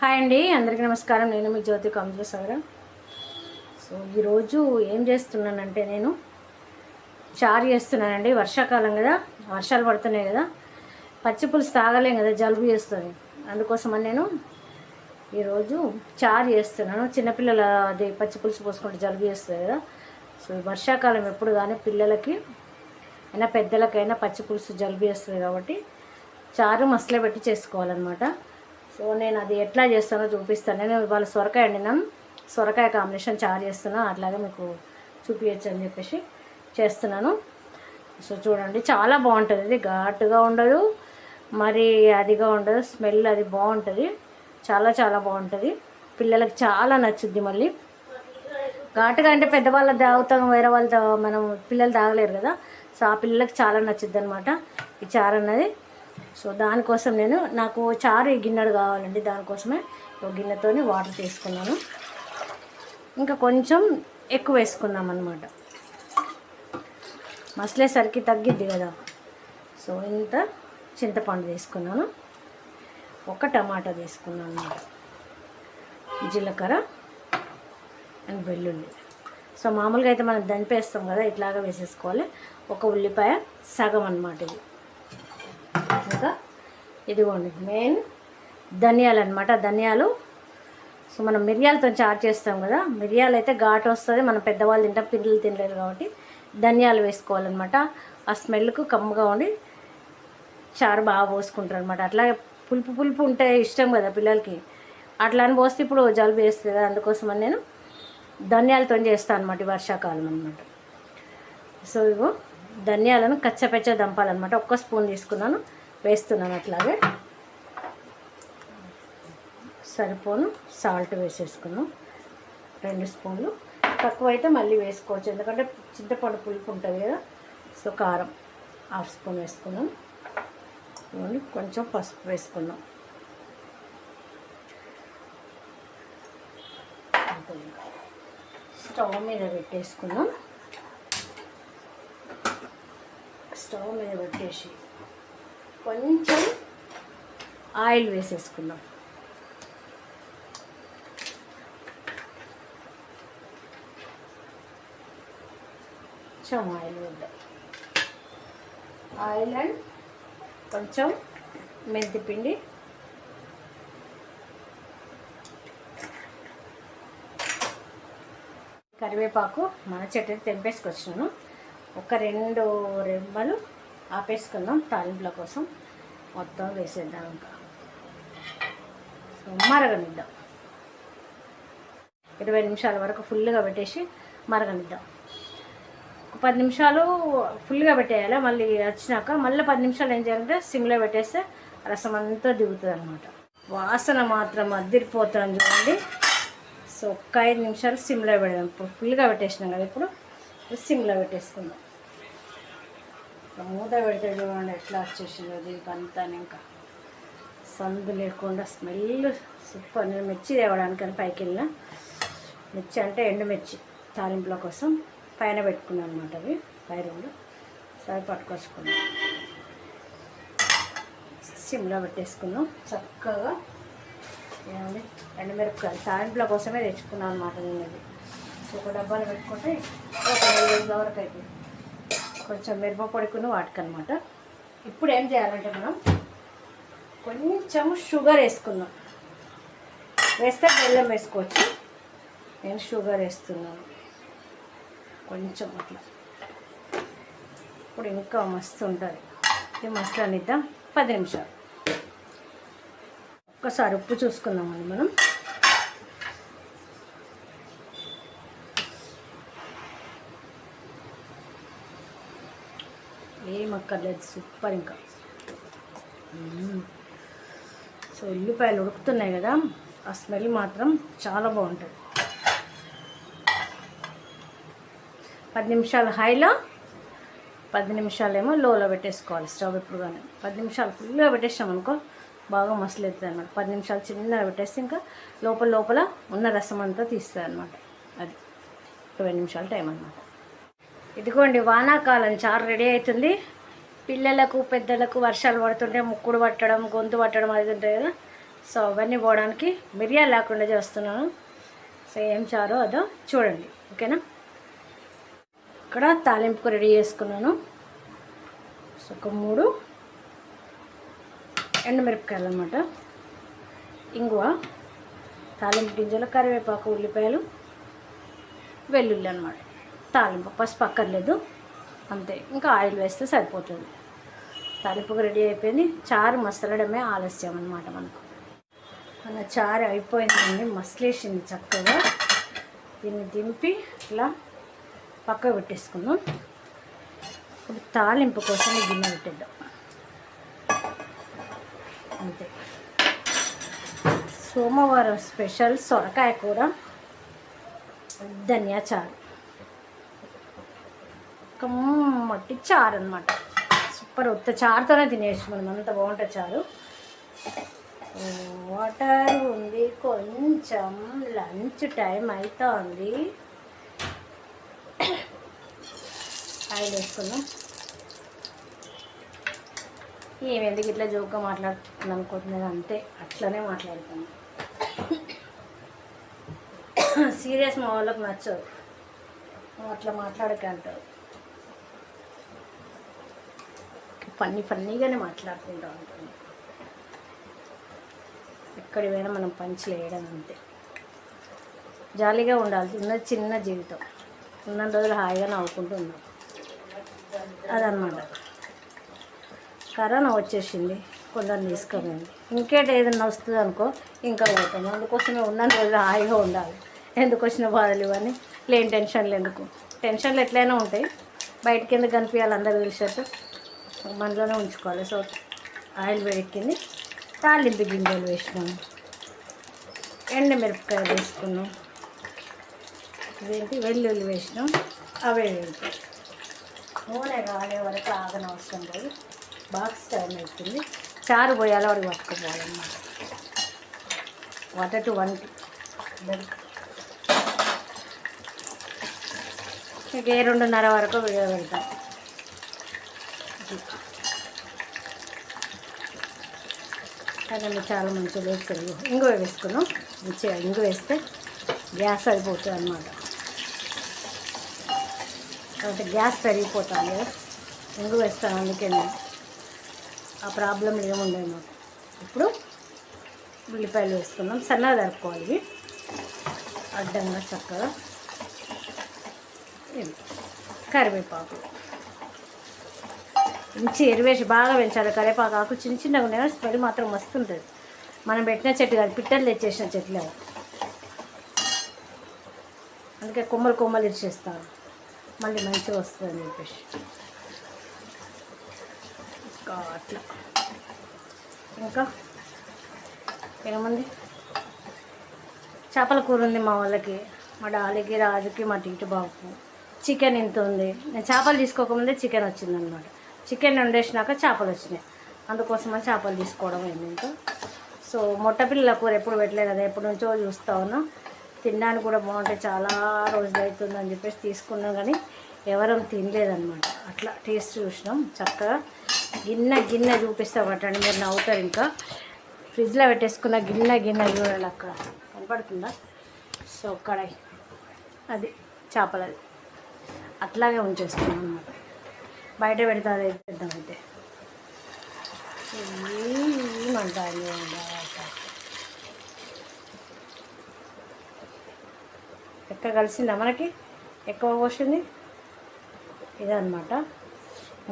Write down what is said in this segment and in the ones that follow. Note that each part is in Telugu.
హాయ్ అండి అందరికీ నమస్కారం. నేను మీ జ్యోతి కంజేశ్వర సో ఈరోజు ఏం చేస్తున్నానంటే నేను చారు చేస్తున్నానండి. వర్షాకాలం కదా వర్షాలు పడుతున్నాయి కదా పచ్చి పులుసు తాగలేం కదా జలుబు చేస్తుంది. అందుకోసమని నేను ఈరోజు చారు చేస్తున్నాను. చిన్నపిల్లల అది పచ్చి పులుసు పోసుకుంటే జలుబు చేస్తుంది కదా. సో ఈ వర్షాకాలం ఎప్పుడు కానీ పిల్లలకి అయినా పెద్దలకైనా పచ్చి పులుసు జలుబు చేస్తుంది కాబట్టి చారు మసలబెట్టి చేసుకోవాలన్నమాట. సో నేను అది ఎట్లా చేస్తానో చూపిస్తాను. నేను ఇవాళ సొరకాయ వండినాను సొరకాయ కాంబినేషన్ చారు చేస్తున్నా. అట్లాగే మీకు చూపించచ్చు అని చెప్పేసి చేస్తున్నాను. సో చూడండి చాలా బాగుంటుంది. ఇది ఘాటుగా ఉండదు మరి అదిగా ఉండదు స్మెల్ అది బాగుంటుంది. చాలా చాలా బాగుంటుంది. పిల్లలకి చాలా నచ్చుద్ది మళ్ళీ. ఘాటుగా అంటే పెద్దవాళ్ళు తాగుతాం వేరే వాళ్ళు మనం పిల్లలు తాగలేరు కదా. సో ఆ పిల్లలకు చాలా నచ్చుద్ది అనమాట ఈ చారు అన్నది. సో దానికోసం నేను నాకు చారు గిన్నెడు కావాలండి దానికోసమే ఒక గిన్నెతోని వాటర్ తీసుకున్నాను. ఇంకా కొంచెం ఎక్కువ వేసుకున్నాం అనమాట మసలేసరికి తగ్గిద్ది కదా. సో ఇంత చింతపండు తీసుకున్నాను. ఒక టమాటా తీసుకున్నాను అనమాట జీలకర్ర అండ్ వెల్లుల్లి. సో మామూలుగా అయితే మనం దంపేస్తాం కదా ఇట్లాగా వేసేసుకోవాలి. ఒక ఉల్లిపాయ సగం అన్నమాట ఇది. ఇదిగోండి మెయిన్ ధనియాలు అనమాట ధనియాలు. సో మనం మిరియాలతో చాట్ చేస్తాం కదా మిరియాలు అయితే ఘాటు వస్తుంది మనం పెద్దవాళ్ళు తింటాం పిల్లలు తినలేరు కాబట్టి ధనియాలు వేసుకోవాలన్నమాట. ఆ స్మెల్కు కమ్ముగా ఉండి చారు బాగా పోసుకుంటారు అనమాట అట్లాగే పులుపు పులుపు ఉంటే ఇష్టం కదా పిల్లలకి. అట్లా అని పోస్తే ఇప్పుడు జలుబు వేస్తుంది కదా అందుకోసమని నేను ధనియాలతో చేస్తాను అనమాట వర్షాకాలం అనమాట సో ఇగో ధనియాలను కచ్చపెచ్చ దంపాలన్నమాట. ఒక్క స్పూన్ తీసుకున్నాను. వేస్తున్నాను అట్లాగే. సరిపోను. సాల్ట్ వేసేసుకున్నాం. రెండు స్పూన్లు. తక్కువ అయితే మళ్ళీ వేసుకోవచ్చు. ఎందుకంటే చింతపండు పులుపు ఉంటుంది కదా. సో కారం హాఫ్ స్పూన్ వేసుకున్నాం. ఇవ్వండి. కొంచెం పసుపు వేసుకున్నాం. స్టవ్ మీద పెట్టేసుకున్నాం. స్టవ్ మీద పెట్టేసి కొంచెం ఆయిల్ వేసేసుకుందాం. కొంచెం ఆయిల్ వేద్దాం. ఆయిల్ అండ్ కొంచెం మెంతిపిండి కరివేపాకు మన చెట్టు తెంపేసుకొచ్చాను. ఒక రెండు రెమ్మలు ఆపేసుకుందాం తాలింపుల కోసం. మొత్తం వేసేద్దాం ఇంకా. సో మరగనిద్దాం. ఇరవై నిమిషాల వరకు ఫుల్గా పెట్టేసి మరగనిద్దాం. ఒక పది నిమిషాలు ఫుల్గా పెట్టేయాలి. మళ్ళీ వచ్చినాక మళ్ళీ పది నిమిషాలు ఏం చేయాలంటే సిమ్లో పెట్టేస్తే రసం అంతా దిగుతుంది అనమాట వాసన మాత్రం అద్దరిపోతుంది చూడండి. సో ఒక్క ఐదు నిమిషాలు సిమ్లో పెడదాం. ఇప్పుడు ఫుల్గా పెట్టేసినాం కదా ఇప్పుడు సిమ్లో పెట్టేసుకుందాం. మూత పెడితే చూడండి ఎట్లా వచ్చేసిందో దీనికి అంతా ఇంకా సందు లేకుండా స్మెల్ సూపర్ నేను మిర్చి తేవడానికి అని పైకి వెళ్ళిన. మిర్చి అంటే ఎండుమిర్చి తాలింపుల కోసం పైన పెట్టుకున్నాను అనమాట అవి పై రెండు. సరి పట్టుకొచ్చుకున్నాం. సిమ్లో పెట్టేసుకున్నాం. చక్కగా ఏమండి ఎండుమిరపకాయలు తాలింపుల కోసమే తెచ్చుకున్నాను అనమాట నేను అది. ఒక డబ్బాలు పెట్టుకుంటే ఒక నెల రోజుల వరకు అవుతుంది కొంచెం మిరపపొడికును వాటికనమాట ఇప్పుడు ఏం చేయాలంటే మనం కొంచెం షుగర్ వేసుకుందాం. వేస్తే బెల్లం వేసుకోవచ్చు. నేను షుగర్ వేస్తున్నాను. కొంచెం అట్లా. ఇప్పుడు ఇంకా మస్తు ఉంటుంది. ఇది మస్తు అనిద్దాం. పది నిమిషాలు. ఒక్కసారి ఉప్పు చూసుకుందామండి మనం ఏం అక్కర్లేదు సూపర్ ఇంకా. సో ఉల్లిపాయలు ఉడుకుతున్నాయి కదా ఆ స్మెల్ మాత్రం చాలా బాగుంటుంది. పది నిమిషాలు హైలో పది నిమిషాలేమో లోలో పెట్టేసుకోవాలి స్టవ్ ఎప్పుడు కానీ పది నిమిషాలు ఫుల్గా పెట్టేసాం అనుకో బాగా మసలుతుంది అనమాట పది నిమిషాలు చిన్నగా పెట్టేస్తే ఇంకా లోపల లోపల ఉన్న రసం అంతా తీస్తుంది అనమాట అది ఇరవై నిమిషాల టైం అనమాట ఇదిగోండి వానాకాలం చారు రెడీ అవుతుంది. పిల్లలకు పెద్దలకు వర్షాలు పడుతుంటే ముక్కుడు పట్టడం గొంతు పట్టడం అది ఉంటుంది కదా. సో అవన్నీ పోవడానికి మిరియాలు లేకుండా చేస్తున్నాను. సో ఏం చారో అదో చూడండి. ఓకేనా? ఇక్కడ తాలింపుకు రెడీ చేసుకున్నాను. సో ఒక మూడు ఎండుమిరపకాయలు అనమాట ఇంగువ తాలింపు గింజలు కరివేపాకు ఉల్లిపాయలు వెల్లుల్లి అనమాట తాలింపు పసుపు అక్కర్లేదు. అంతే. ఇంకా ఆయిల్ వేస్తే సరిపోతుంది. తాలింపుకు రెడీ అయిపోయింది. చారు మసలడమే ఆలస్యం అనమాట మనకు. మన చారు అయిపోయిందండి మసలేసింది చక్కగా. దీన్ని దింపి ఇట్లా పక్క పెట్టేసుకుందాం. ఇప్పుడు తాలింపు కోసం గిన్నె పెట్టేద్దాం. అంతే. సోమవారం స్పెషల్ సొరకాయ కూర ధనియా చారు. కమ్మటి చారు అనమాట సూపర్ ఉత్త చారుతోనే తినేసి మనం అంత బాగుంటుంది చారు వాటర్ ఉంది కొంచెం లంచ్ టైం అవుతుంది ఆయిల్ వేసుకుందాం. ఏమి ఎందుకు ఇట్లా జోక్గా మాట్లాడుతుంది అనుకుంటున్నది అంతే. అట్లనే మాట్లాడుతాను సీరియస్ మా వాళ్ళకి నచ్చదు. అట్లా మాట్లాడకంటారు. ఫన్నీ ఫన్నీగానే మాట్లాడుకుంటూ ఉంటుంది ఎక్కడి పోయినా మనం పంచులు వేయడం అంతే. జాలీగా ఉండాలి చిన్న చిన్న జీవితం. ఉన్న రోజులు హాయిగా నవ్వుకుంటూ ఉన్నాం. అదనమాట కరోనా వచ్చేసింది కొందరు తీసుకురండి. ఇంకేట ఏదైనా వస్తుంది అనుకో ఇంకా పోతాం. అందుకోసమే ఉన్న రోజులు హాయిగా ఉండాలి. ఎందుకు వచ్చిన బాధలు ఇవన్నీ? లేని టెన్షన్లు ఎందుకు? టెన్షన్లు ఎట్లయినా ఉంటాయి. బయటకి ఎందుకు కనిపించాలి అందరు తెలిసేట్టు మనలోనే ఉంచుకోవాలి. సో ఆయిల్ వేడెక్కింది. తాలింపు గింజలు వేసినాం. ఎండమిరపకాయలు వేసుకున్నాం. ఇదేంటి? వెల్లుల్లి వేసినాం. అవే వేస్తాం నూనె కాలే వరకు ఆగనవసరం లేదు. బాక్స్ టైం అవుతుంది చారు పోయాలి వాడికి పట్టుకుపోవాలన్నమాట. వాటర్ టు వన్ ఇక ఏ రెండున్నర వరకు వీడియో వెళ్తాం అదే చాలా మంచిగా వేసుకుని ఇంగువ వేసుకున్నాం. మంచిగా ఇంగు వేస్తే గ్యాస్ అయిపోతుంది అనమాట కాబట్టి గ్యాస్ పెరిగిపోతుంది కదా. ఇంగు వేస్తాను అందుకే ఆ ప్రాబ్లం ఏముండే మాకు ఇప్పుడు ఉల్లిపాయలు వేసుకున్నాం. సన్నగా జరుపుకోవాలి ఇవి. అడ్డంగా చక్కగా. కరివేపాకు. మంచి ఎరువేసి బాగా పెంచాలి. కరేపాకు చిన్న చిన్నగా ఉన్నాయి స్మెల్ మాత్రం మస్తు ఉంటుంది. మనం పెట్టిన చెట్టు కాదు పిట్టలు తెచ్చేసిన చెట్లు అందుకే కొమ్మలు కొమ్మలు ఇచ్చేస్తాను మళ్ళీ మంచిగా వస్తుంది అని చెప్పేసి. ఇంకా అట్లా ఇంకా? ఏముంది? చేపల కూర ఉంది మా వాళ్ళకి మా డాలికి రాజుకి మా టీటు బాబుకు చికెన్ ఇంత ఉంది. నేను చేపలు తీసుకోకముందే చికెన్ వచ్చిందనమాట. చికెన్ వండేసినాక చేపలు వచ్చినాయి. అందుకోసమని చేపలు తీసుకోవడం అయింది ఇంకా. సో మొట్ట పిల్లల కూర ఎప్పుడు పెట్టలేదు కదా ఎప్పటి నుంచో చూస్తా ఉన్నాం. తినడానికి కూడా బాగుంటాయి చాలా రోజులు అవుతుందని చెప్పేసి తీసుకున్నాం కానీ ఎవరం తినలేదన్నమాట. అట్లా టేస్ట్ చూసినాం చక్కగా. గిన్నె గిన్నె చూపిస్తా పట్టండి మీరు నవ్వుతారు ఇంకా. ఫ్రిడ్జ్లో పెట్టేసుకున్న గిన్నె గిన్నె చూడాలి అక్కడ కనపడుతుందా? సో కడాయి. అది చేపలది. అట్లాగే ఉంచేస్తున్నాం అన్నమాట. బయట పెడితే అది అయితే. ఏమంటారు ఎక్క కలిసిందా మనకి? ఎక్కువ పోసింది? ఇదన్నమాట.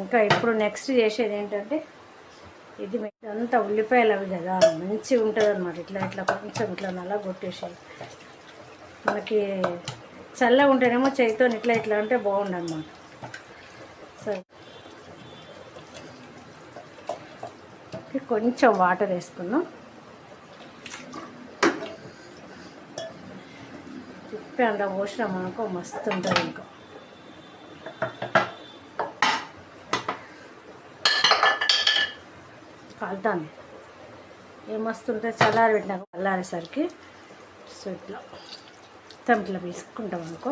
ఇంకా ఇప్పుడు నెక్స్ట్ చేసేది ఏంటంటే ఇది అంతా ఉల్లిపాయలు అవి కదా మంచిగా ఉంటుంది అనమాట ఇట్లా ఇట్లా కొంచెం ఇట్లా నల్ల కొట్టేసేది. మనకి చల్లగా ఉంటేనేమో చేతితో ఇట్లా ఇట్లా అంటే బాగుండనమాట అనమాట సరే కొంచెం వాటర్ వేసుకుందాం. తిప్పి అంత పోసినాం అనుకో మస్తు ఉంటుంది ఇంకా. కాలుతాను. ఏం మస్తు ఉంటుంది? చల్లారి పెట్టినాక చల్లారేసరికి సో ఇట్లా మొత్తం ఇట్లా వేసుకుంటాం అనుకో.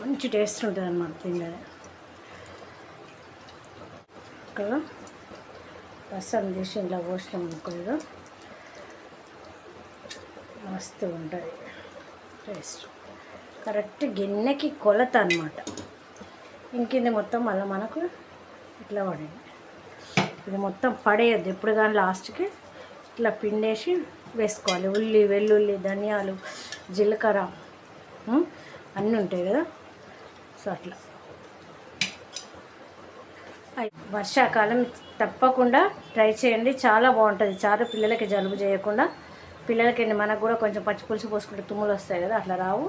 మంచి టేస్ట్ ఉంటుంది అన్నమాట తిండే కదా? రసం తీసి ఇలా పోసినాం ముక్కలుగా మస్తు ఉంటుంది. టేస్ట్ కరెక్ట్ గిన్నెకి కొలత అనమాట ఇంకింది మొత్తం మళ్ళీ మనకు ఇట్లా పడింది. ఇది మొత్తం పడేయద్దు. ఎప్పుడు కానీ లాస్ట్కి ఇట్లా పిండేసి వేసుకోవాలి. ఉల్లి వెల్లుల్లి ధనియాలు జీలకర్ర అన్నీ ఉంటాయి కదా. సో అట్లా. వర్షాకాలం తప్పకుండా ట్రై చేయండి. చాలా బాగుంటుంది. చారు పిల్లలకి జలుబు చేయకుండా. పిల్లలకి మనకు కూడా కొంచెం పచ్చి పులుసు పోసుకుంటే తుమ్ములు వస్తాయి కదా అట్లా రావు.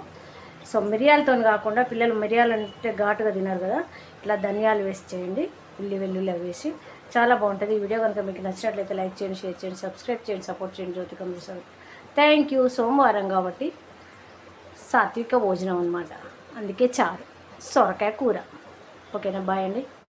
సో మిరియాలతో కాకుండా పిల్లలు మిరియాలు అంటే ఘాటుగా తినరు కదా ఇట్లా ధనియాలు వేసి చేయండి. ఉల్లి వెల్లుల్లి అవి వేసి. చాలా బాగుంటుంది. ఈ వీడియో కనుక మీకు నచ్చినట్లయితే లైక్ చేయండి షేర్ చేయండి సబ్స్క్రైబ్ చేయండి సపోర్ట్ చేయండి. జ్యోతి కమిషన్ థ్యాంక్ యూ సోమవారం కాబట్టి సాత్విక భోజనం అనమాట అందుకే చారు. సొరకాయ కూర. ఓకేనా? బాయ్ అండి.